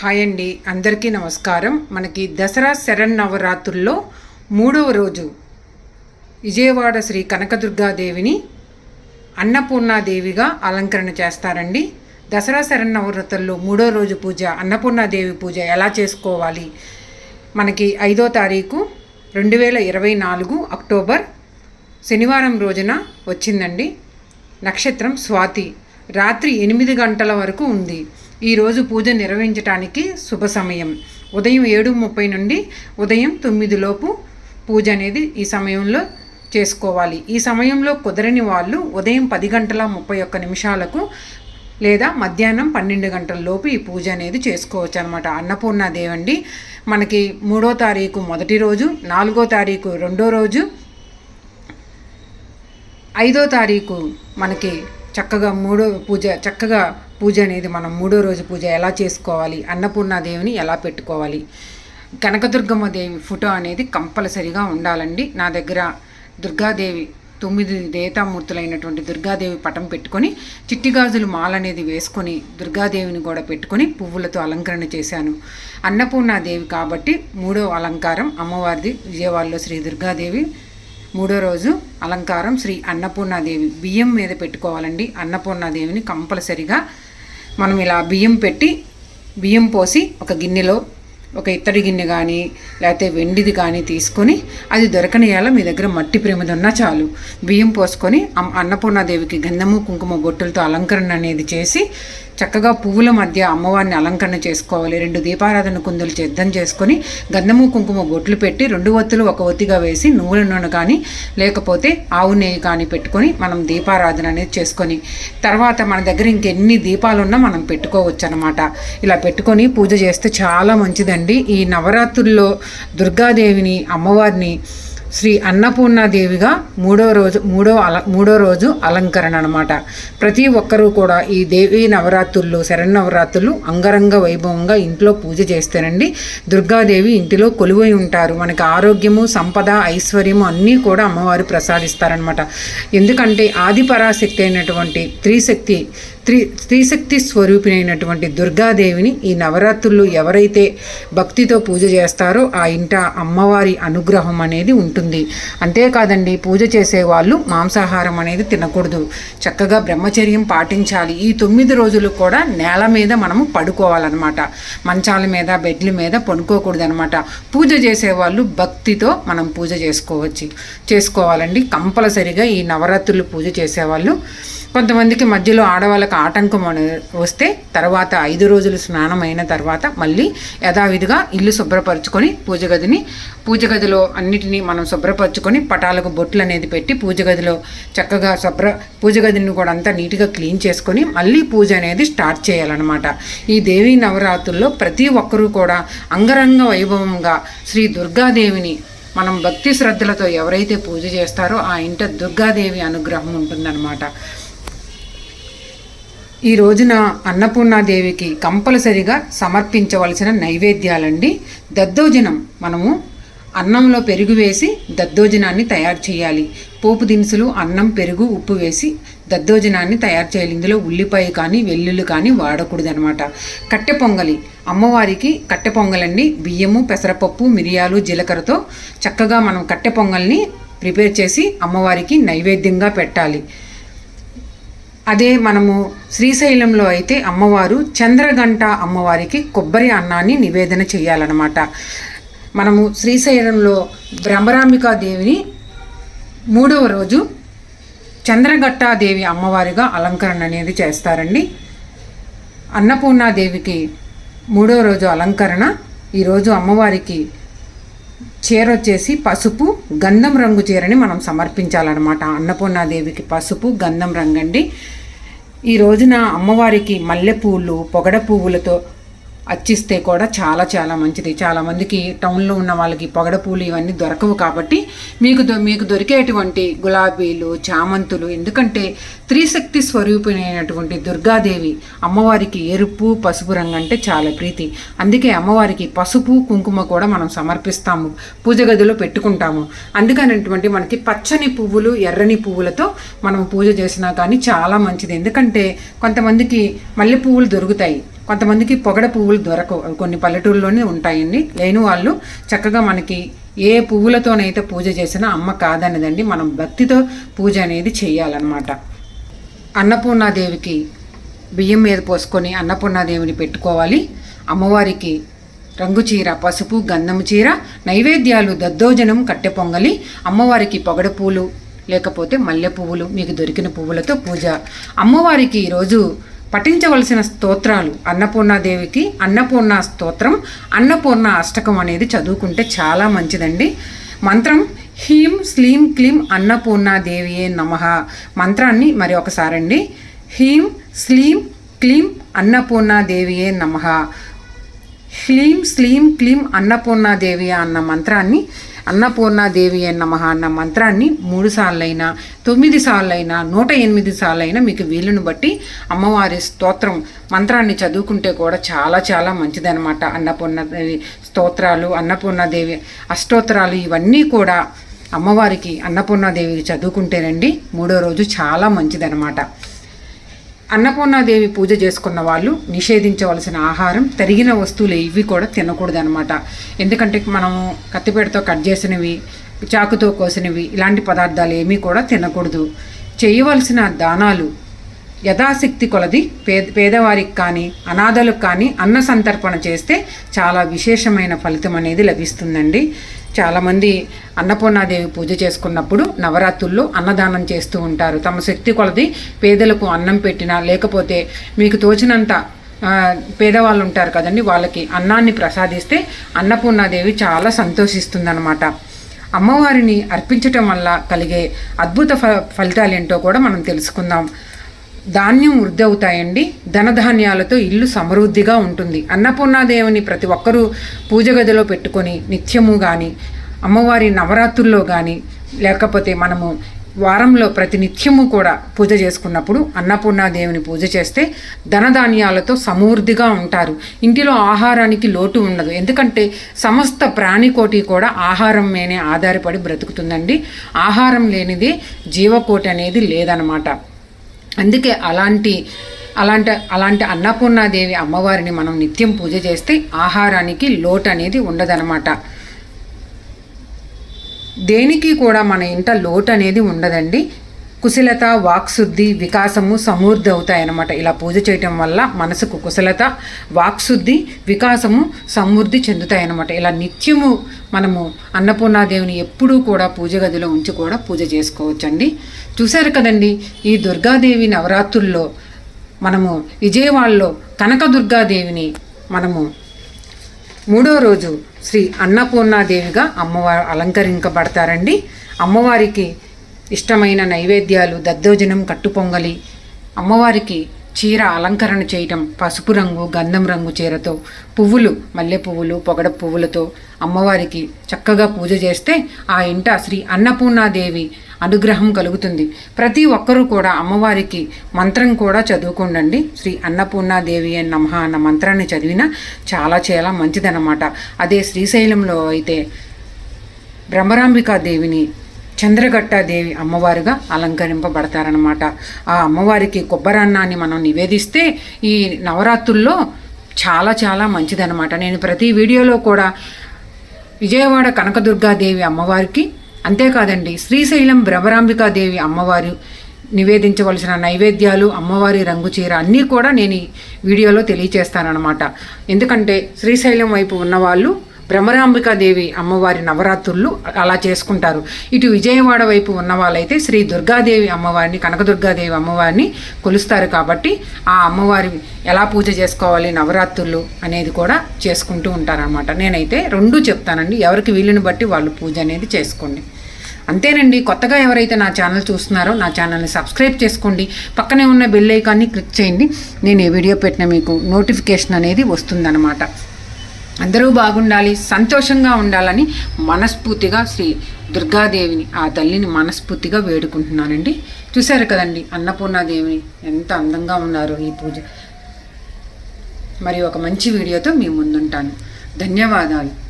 Hi అండి. అందరికీ నమస్కారం. మనకి దసరా శరన్నవరాత్రుల్లో మూడవ రోజు విజయవాడ శ్రీ కనకదుర్గాదేవిని అన్నపూర్ణాదేవిగా అలంకరణ చేస్తారండి. దసరా శరన్నవరాత్రుల్లో మూడో రోజు పూజ అన్నపూర్ణాదేవి పూజ ఎలా చేసుకోవాలి? మనకి ఐదో తారీఖు రెండు వేల ఇరవై నాలుగు అక్టోబర్ శనివారం రోజున వచ్చిందండి. నక్షత్రం స్వాతి. రాత్రి ఎనిమిది గంటల వరకు ఉంది. ఈరోజు పూజ నిర్వహించడానికి శుభ సమయం. ఉదయం ఏడు ముప్పై నుండి ఉదయం తొమ్మిది లోపు పూజ అనేది ఈ సమయంలో చేసుకోవాలి. ఈ సమయంలో కుదరని వాళ్ళు ఉదయం పది గంటల ముప్పై ఒక్క నిమిషాలకు లేదా మధ్యాహ్నం పన్నెండు గంటల లోపు ఈ పూజ అనేది చేసుకోవచ్చు అనమాట అన్నపూర్ణాదేవి అండి మనకి మూడో తారీఖు మొదటి రోజు నాలుగో తారీఖు రెండో రోజు ఐదో తారీఖు మనకి చక్కగా మూడో పూజ చక్కగా పూజ అనేది మనం మూడో రోజు పూజ ఎలా చేసుకోవాలి అన్నపూర్ణాదేవిని ఎలా పెట్టుకోవాలి కనకదుర్గమ్మ దేవి ఫోటో అనేది కంపల్సరిగా ఉండాలండి. నా దగ్గర దుర్గాదేవి తొమ్మిది దేవతామూర్తులైనటువంటి దుర్గాదేవి పటం పెట్టుకొని చిట్టిగాజులు మాలనేది మాల అనేది వేసుకొని దుర్గాదేవిని కూడా పెట్టుకొని పువ్వులతో అలంకరణ చేశాను. అన్నపూర్ణాదేవి కాబట్టి మూడో అలంకారం అమ్మవారిది విజయవాడలో శ్రీ దుర్గాదేవి మూడో రోజు అలంకారం శ్రీ అన్నపూర్ణాదేవి బియ్యం మీద పెట్టుకోవాలండి. అన్నపూర్ణాదేవిని కంపల్సరిగా మనం ఇలా బియ్యం పెట్టి బియ్యం పోసి ఒక గిన్నెలో ఒక ఇత్తడి గిన్నె కానీ లేకపోతే వెండిది కానీ తీసుకొని అది దొరకనియాల మీ దగ్గర మట్టి ప్రేమది ఉన్నా చాలు. బియ్యం పోసుకొని అన్నపూర్ణాదేవికి గంధము కుంకుమ బొట్టులతో అలంకరణ అనేది చేసి చక్కగా పువ్వుల మధ్య అమ్మవారిని అలంకరణ చేసుకోవాలి. రెండు దీపారాధన కుందులు సిద్ధం చేసుకొని గంధము కుంకుమ బొట్లు పెట్టి రెండు ఒత్తులు ఒక ఒత్తిగా వేసి నువ్వుల నూనె కానీ లేకపోతే ఆవు నెయ్యి కానీ పెట్టుకొని మనం దీపారాధన అనేది చేసుకొని తర్వాత మన దగ్గర ఇంకెన్ని దీపాలు ఉన్నా మనం పెట్టుకోవచ్చు అనమాట ఇలా పెట్టుకొని పూజ చేస్తే చాలా మంచిదండి. ఈ నవరాత్రుల్లో దుర్గాదేవిని అమ్మవారిని శ్రీ అన్నపూర్ణాదేవిగా మూడో రోజు మూడో అల మూడో రోజు అలంకరణ అనమాట ప్రతి ఒక్కరూ కూడా ఈ దేవి నవరాత్రులు శరన్నవరాత్రులు అంగరంగ వైభవంగా ఇంట్లో పూజ చేస్తారండి దుర్గాదేవి ఇంటిలో కొలువై ఉంటారు. మనకి ఆరోగ్యము సంపద ఐశ్వర్యము అన్నీ కూడా అమ్మవారు ప్రసాదిస్తారనమాట ఎందుకంటే ఆది పరాశక్తి అయినటువంటి త్రిశక్తి త్రి స్త్రీశక్తి స్వరూపిణైనటువంటి దుర్గాదేవిని ఈ నవరాత్రులు ఎవరైతే భక్తితో పూజ చేస్తారో ఆ ఇంట అమ్మవారి అనుగ్రహం అనేది ఉంటుంది. అంతేకాదండి పూజ చేసే వాళ్ళు మాంసాహారం అనేది తినకూడదు. చక్కగా బ్రహ్మచర్యం పాటించాలి. ఈ తొమ్మిది రోజులు కూడా నేల మీద మనము పడుకోవాలన్నమాట. మంచాల మీద బెడ్ల మీద పడుకోకూడదు అనమాట పూజ చేసేవాళ్ళు భక్తితో మనం పూజ చేసుకోవచ్చు. చేసుకోవాలండి. కంపల్సరిగా ఈ నవరాత్రులు పూజ చేసేవాళ్ళు కొంతమందికి మధ్యలో ఆడవాళ్ళకి ఆటంకం వస్తే తర్వాత ఐదు రోజులు స్నానం అయిన తర్వాత మళ్ళీ యథావిధిగా ఇల్లు శుభ్రపరచుకొని పూజ గదిని పూజ గదిలో అన్నిటినీ మనం శుభ్రపరచుకొని పటాలకు బొట్లు అనేది పెట్టి పూజ గదిలో చక్కగా శుభ్ర పూజ గదిని కూడా అంతా నీట్గా క్లీన్ చేసుకొని మళ్ళీ పూజ అనేది స్టార్ట్ చేయాలన్నమాట. ఈ దేవీ నవరాత్రుల్లో ప్రతి ఒక్కరూ కూడా అంగరంగ వైభవంగా శ్రీ దుర్గాదేవిని మనం భక్తి శ్రద్ధలతో ఎవరైతే పూజ చేస్తారో ఆ ఇంట దుర్గాదేవి అనుగ్రహం ఉంటుందన్నమాట. ఈ రోజున అన్నపూర్ణాదేవికి కంపల్సరిగా సమర్పించవలసిన నైవేద్యాలండి. దద్దోజనం మనము అన్నంలో పెరుగు వేసి దద్దోజనాన్ని తయారు చేయాలి. పోపు దినుసులు అన్నం పెరుగు ఉప్పు వేసి దద్దోజనాన్ని తయారు చేయాలి. ఇందులో ఉల్లిపాయ కానీ వెల్లుల్లి కానీ వాడకూడదు అనమాట కట్టె పొంగలి. అమ్మవారికి కట్టె పొంగలండి. బియ్యము పెసరపప్పు మిరియాలు జీలకర్రతో చక్కగా మనం కట్టె పొంగల్ని ప్రిపేర్ చేసి అమ్మవారికి నైవేద్యంగా పెట్టాలి. అదే మనము శ్రీశైలంలో అయితే అమ్మవారు చంద్రగంట అమ్మవారికి కొబ్బరి అన్నాన్ని నివేదన చేయాలన్నమాట. మనము శ్రీశైలంలో బ్రహ్మరాంబికాదేవిని మూడవ రోజు చంద్రగట్టాదేవి అమ్మవారిగా అలంకరణ అనేది చేస్తారండి. అన్నపూర్ణాదేవికి మూడో రోజు అలంకరణ. ఈరోజు అమ్మవారికి చీర వచ్చేసి పసుపు గంధం రంగు చీరని మనం సమర్పించాలన్నమాట. అన్నపూర్ణాదేవికి పసుపు గంధం రంగు అండి ఈ రోజున అమ్మవారికి మల్లెపూలు పొగడ పువ్వులతో అర్చిస్తే కూడా చాలా చాలా మంచిది. చాలామందికి టౌన్లో ఉన్న వాళ్ళకి పొగడ పూలు ఇవన్నీ దొరకవు కాబట్టి మీకు దొ- మీకు దొరికేటువంటి గులాబీలు చామంతులు ఎందుకంటే త్రిశక్తి స్వరూపిణైనటువంటి దుర్గాదేవి అమ్మవారికి ఎరుపు పసుపు రంగు అంటే చాలా ప్రీతి. అందుకే అమ్మవారికి పసుపు కుంకుమ కూడా మనం సమర్పిస్తాము. పూజ గదిలో పెట్టుకుంటాము. అందుకనేటువంటి మనకి పచ్చని పువ్వులు ఎర్రని పువ్వులతో మనం పూజ చేసినా కానీ చాలా మంచిది. ఎందుకంటే కొంతమందికి మల్లె పువ్వులు దొరుకుతాయి. కొంతమందికి పొగడ పువ్వులు దొరకవు అవి కొన్ని పల్లెటూరులోనే ఉంటాయండి. లేని వాళ్ళు చక్కగా మనకి ఏ పువ్వులతోనైతే పూజ చేసినా అమ్మ కాదన్నదండి. మనం భక్తితో పూజ అనేది చేయాలన్నమాట. అన్నపూర్ణాదేవికి బియ్యం మీద పోసుకొని అన్నపూర్ణాదేవిని పెట్టుకోవాలి. అమ్మవారికి రంగు చీర పసుపు గంధము చీర నైవేద్యాలు దద్దోజనం కట్టె పొంగలి అమ్మవారికి పొగడ పూలు లేకపోతే మల్లె పువ్వులు మీకు దొరికిన పువ్వులతో పూజ. అమ్మవారికి ఈరోజు పఠించవలసిన స్తోత్రాలు. అన్నపూర్ణాదేవికి అన్నపూర్ణ స్తోత్రం అన్నపూర్ణ అష్టకం అనేది చదువుకుంటే చాలా మంచిదండి. మంత్రం హీం స్లీం క్లీం అన్నపూర్ణాదేవియే నమ. మంత్రాన్ని మరి ఒకసారండి. హీం స్లీం క్లీం అన్నపూర్ణాదేవియే నమ. హ్లీం స్లీం క్లీం అన్నపూర్ణాదేవి అన్న మంత్రాన్ని అన్నపూర్ణాదేవి నమ అన్న మంత్రాన్ని మూడు సార్లైనా తొమ్మిది సార్లైనా నూట ఎనిమిది సార్లైనా మీకు వీలును బట్టి అమ్మవారి స్తోత్రం మంత్రాన్ని చదువుకుంటే కూడా చాలా చాలా మంచిదనమాట అన్నపూర్ణదేవి స్తోత్రాలు అన్నపూర్ణాదేవి అష్టోత్తరాలు ఇవన్నీ కూడా అమ్మవారికి అన్నపూర్ణాదేవికి చదువుకుంటేనండి మూడో రోజు చాలా మంచిదనమాట అన్నపూర్ణాదేవి పూజ చేసుకున్న వాళ్ళు నిషేధించవలసిన ఆహారం తరిగిన వస్తువులు ఇవి కూడా తినకూడదు అనమాట ఎందుకంటే మనము కత్తిపేటతో కట్ చేసినవి చాకుతో కోసినవి ఇలాంటి పదార్థాలు ఏమీ కూడా తినకూడదు. చేయవలసిన దానాలు యథాశక్తి కొలది పేద పేదవారికి కానీ అనాథలకు కానీ అన్న సంతర్పణ చేస్తే చాలా విశేషమైన ఫలితం అనేది లభిస్తుందండి. చాలామంది అన్నపూర్ణాదేవి పూజ చేసుకున్నప్పుడు నవరాత్రుల్లో అన్నదానం చేస్తూ ఉంటారు. తమ శక్తి కొలది పేదలకు అన్నం పెట్టినా లేకపోతే మీకు తోచినంత పేదవాళ్ళు ఉంటారు కదండి వాళ్ళకి అన్నాన్ని ప్రసాదిస్తే అన్నపూర్ణాదేవి చాలా సంతోషిస్తుందన్నమాట. అమ్మవారిని అర్పించటం వల్ల కలిగే అద్భుత ఫ ఫలితాలు ఏంటో కూడా మనం తెలుసుకుందాం. ధాన్యం వృద్ధి అవుతాయండి ధనధాన్యాలతో ఇల్లు సమృద్ధిగా ఉంటుంది. అన్నపూర్ణాదేవిని ప్రతి ఒక్కరూ పూజ గదిలో పెట్టుకొని నిత్యము కానీ అమ్మవారి నవరాత్రుల్లో కానీ లేకపోతే మనము వారంలో ప్రతి నిత్యము కూడా పూజ చేసుకున్నప్పుడు అన్నపూర్ణాదేవిని పూజ చేస్తే ధనధాన్యాలతో సమృద్ధిగా ఉంటారు. ఇంటిలో ఆహారానికి లోటు ఉండదు. ఎందుకంటే సమస్త ప్రాణికోటి కూడా ఆహారం మీనే ఆధారపడి బ్రతుకుతుందండి. ఆహారం లేనిదే జీవకోటి అనేది లేదనమాట. అందుకే అలాంటి అలాంటి అలాంటి అన్నపూర్ణాదేవి అమ్మవారిని మనం నిత్యం పూజ చేస్తే ఆహారానికి లోటు అనేది ఉండదనమాట దేనికి కూడా మన ఇంట లోటు అనేది ఉండదండి. కుశలత వాక్శుద్ధి వికాసము సమృద్ధి అవుతాయన్నమాట. ఇలా పూజ చేయటం వల్ల మనసుకు కుశలత వాక్శుద్ధి వికాసము సమృద్ధి చెందుతాయన్నమాట. ఇలా నిత్యము మనము అన్నపూర్ణాదేవిని ఎప్పుడూ కూడా పూజ గదిలో ఉంచి కూడా పూజ చేసుకోవచ్చండి. చూశారు కదండి ఈ దుర్గాదేవి నవరాత్రుల్లో మనము విజయవాడలో కనకదుర్గాదేవిని మనము మూడో రోజు శ్రీ అన్నపూర్ణాదేవిగా అమ్మవారు అలంకరించబడతారండి అమ్మవారికి ఇష్టమైన నైవేద్యాలు దద్దోజనం కట్టుపొంగలి అమ్మవారికి చీర అలంకరణ చేయటం పసుపు రంగు గంధం రంగు చీరతో పువ్వులు మల్లె పువ్వులు పొగడ పువ్వులతో అమ్మవారికి చక్కగా పూజ చేస్తే ఆ ఇంట శ్రీ అన్నపూర్ణాదేవి అనుగ్రహం కలుగుతుంది. ప్రతి ఒక్కరూ కూడా అమ్మవారికి మంత్రం కూడా చదువుకోండి శ్రీ అన్నపూర్ణాదేవి అని నమ అన్న మంత్రాన్ని చదివినా చాలా చాలా మంచిదన్నమాట. అదే శ్రీశైలంలో అయితే భ్రమరాంబికాదేవిని చంద్రగట్టాదేవి అమ్మవారుగా అలంకరింపబడతారనమాట ఆ అమ్మవారికి కొబ్బరన్నాన్ని మనం నివేదిస్తే ఈ నవరాత్రుల్లో చాలా చాలా మంచిదనమాట నేను ప్రతి వీడియోలో కూడా విజయవాడ కనకదుర్గాదేవి అమ్మవారికి అంతేకాదండి శ్రీశైలం భ్రమరాంబికాదేవి అమ్మవారు నివేదించవలసిన నైవేద్యాలు అమ్మవారి రంగు చీర అన్నీ కూడా నేను ఈ వీడియోలో తెలియచేస్తానన్నమాట. ఎందుకంటే శ్రీశైలం వైపు ఉన్నవాళ్ళు భ్రమరాంబికాదేవి అమ్మవారి నవరాత్రులు అలా చేసుకుంటారు. ఇటు విజయవాడ వైపు ఉన్న వాళ్ళైతే శ్రీ దుర్గాదేవి అమ్మవారిని కనకదుర్గాదేవి అమ్మవారిని కొలుస్తారు కాబట్టి ఆ అమ్మవారి ఎలా పూజ చేసుకోవాలి నవరాత్రులు అనేది కూడా చేసుకుంటూ ఉంటారనమాట నేనైతే రెండు చెప్తానండి. ఎవరికి వీలుని బట్టి వాళ్ళు పూజ అనేది చేసుకోండి. అంతేనండి. కొత్తగా ఎవరైతే నా ఛానల్ చూస్తున్నారో నా ఛానల్ని సబ్స్క్రైబ్ చేసుకోండి. పక్కనే ఉన్న బెల్ ఐకాన్ని క్లిక్ చేయండి. నేను ఏ వీడియో పెట్టిన మీకు నోటిఫికేషన్ అనేది వస్తుందన్నమాట. అందరూ బాగుండాలి సంతోషంగా ఉండాలని మనస్ఫూర్తిగా శ్రీ దుర్గాదేవిని ఆ తల్లిని మనస్ఫూర్తిగా వేడుకుంటున్నానండి. చూశారు కదండి అన్నపూర్ణాదేవిని ఎంత అందంగా ఉన్నారో ఈ పూజ. మరి ఒక మంచి వీడియోతో మీ ముందుంటాను. ధన్యవాదాలు.